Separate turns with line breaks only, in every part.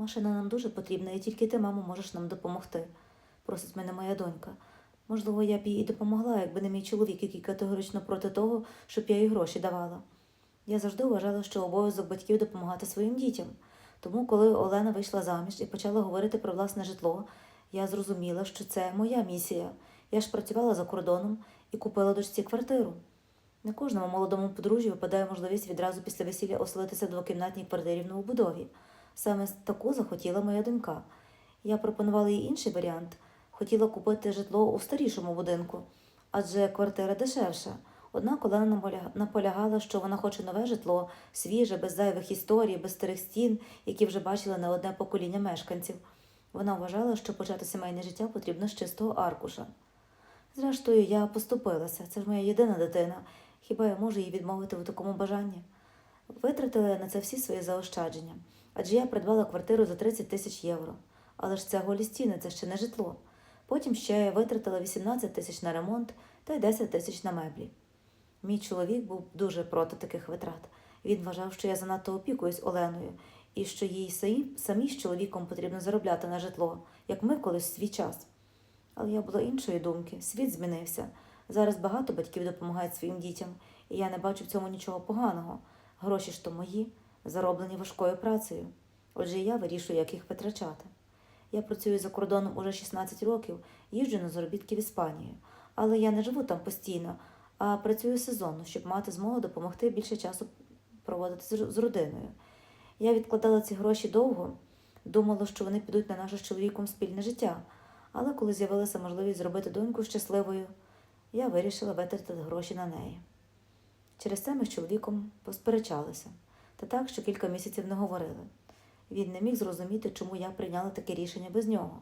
Машина нам дуже потрібна, і тільки ти, мамо, можеш нам допомогти, просить мене моя донька. Можливо, я б їй і допомогла, якби не мій чоловік, який категорично проти того, щоб я їй гроші давала. Я завжди вважала, що обов'язок батьків допомагати своїм дітям. Тому, коли Олена вийшла заміж і почала говорити про власне житло, я зрозуміла, що це моя місія. Я ж працювала за кордоном і купила дочці квартиру. Не кожному молодому подружжю випадає можливість відразу після весілля оселитися в двокімнатній квартирі в новобудові. Саме таку захотіла моя донька. Я пропонувала їй інший варіант. Хотіла купити житло у старішому будинку, адже квартира дешевша. Однак Олена наполягала, що вона хоче нове житло, свіже, без зайвих історій, без старих стін, які вже бачили не одне покоління мешканців. Вона вважала, що почати сімейне життя потрібно з чистого аркуша. Зрештою, я поступилася. Це ж моя єдина дитина. Хіба я можу їй відмовити у такому бажанні? Витратила на це всі свої заощадження, адже я придбала квартиру за 30 тисяч євро. Але ж це голі стіни, це ще не житло. Потім ще я витратила 18 тисяч на ремонт та й 10 тисяч на меблі. Мій чоловік був дуже проти таких витрат. Він вважав, що я занадто опікуюсь Оленою, і що їй самі з чоловіком потрібно заробляти на житло, як ми колись в свій час. Але я була іншої думки, світ змінився. Зараз багато батьків допомагають своїм дітям, і я не бачу в цьому нічого поганого. Гроші ж то мої, зароблені важкою працею. Отже, я вирішую, як їх витрачати. Я працюю за кордоном уже 16 років, їжджу на заробітки в Іспанію. Але я не живу там постійно, а працюю сезонно, щоб мати змогу допомогти більше часу проводити з- родиною. Я відкладала ці гроші довго, думала, що вони підуть на наше з чоловіком спільне життя. Але коли з'явилася можливість зробити доньку щасливою, я вирішила витратити гроші на неї. Через це ми з чоловіком посперечалися, та так, що кілька місяців не говорили. Він не міг зрозуміти, чому я прийняла таке рішення без нього.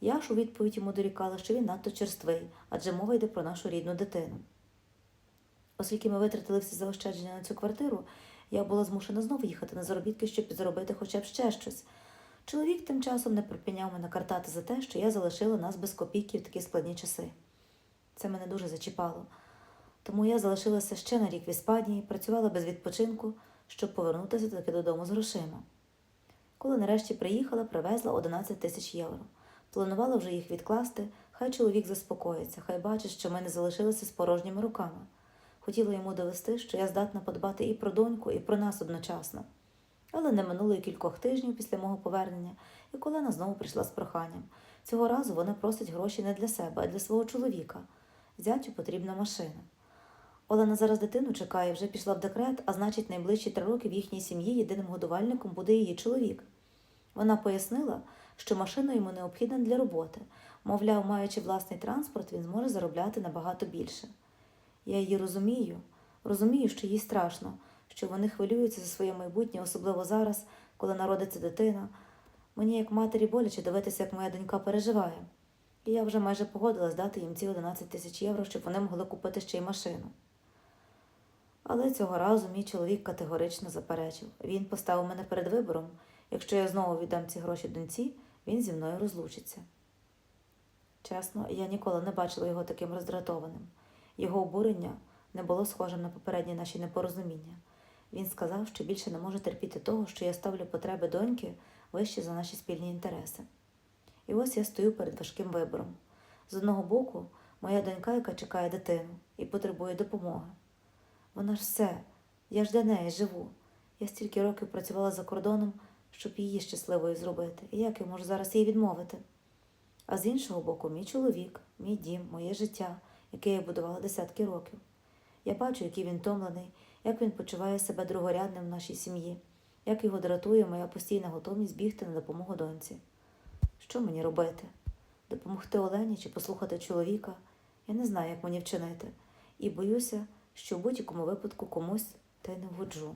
Я ж у відповідь йому дорікала, що він надто черствий, адже мова йде про нашу рідну дитину. Оскільки ми витратили всі заощадження на цю квартиру, я була змушена знову їхати на заробітки, щоб заробити хоча б ще щось. Чоловік тим часом не припиняв мене картати за те, що я залишила нас без копійки в такі складні часи. Це мене дуже зачіпало. Тому я залишилася ще на рік в Іспанії, працювала без відпочинку, щоб повернутися таки додому з грошима. Коли нарешті приїхала, привезла 11 тисяч євро. Планувала вже їх відкласти, хай чоловік заспокоїться, хай бачить, що ми не залишилися з порожніми руками. Хотіла йому довести, що я здатна подбати і про доньку, і про нас одночасно. Але не минуло й кількох тижнів після мого повернення, і Колена знову прийшла з проханням. Цього разу вона просить гроші не для себе, а для свого чоловіка. Зятю потрібна машина. Олена зараз дитину чекає, вже пішла в декрет, а значить, найближчі три роки в їхній сім'ї єдиним годувальником буде її чоловік. Вона пояснила, що машина йому необхідна для роботи. Мовляв, маючи власний транспорт, він зможе заробляти набагато більше. Я її розумію, розумію, що їй страшно, що вони хвилюються за своє майбутнє, особливо зараз, коли народиться дитина. Мені, як матері, боляче дивитися, як моя донька переживає. І я вже майже погодилась дати їм ці 11 тисяч євро, щоб вони могли купити ще й машину. Але цього разу мій чоловік категорично заперечив. Він поставив мене перед вибором. Якщо я знову віддам ці гроші доньці, він зі мною розлучиться. Чесно, я ніколи не бачила його таким роздратованим. Його обурення не було схожим на попередні наші непорозуміння. Він сказав, що більше не може терпіти того, що я ставлю потреби доньки вище за наші спільні інтереси. І ось я стою перед важким вибором. З одного боку, моя донька, яка чекає дитину і потребує допомоги. Вона ж все, я ж для неї живу. Я стільки років працювала за кордоном, щоб її щасливою зробити. І як я можу зараз їй відмовити? А з іншого боку, мій чоловік, мій дім, моє життя, яке я будувала десятки років. Я бачу, який він томлений, як він почуває себе другорядним в нашій сім'ї, як його дратує моя постійна готовність бігти на допомогу доньці. Що мені робити? Допомогти Олені чи послухати чоловіка? Я не знаю, як мені вчинити, і боюся, що в будь-якому випадку комусь ти не вгоджу.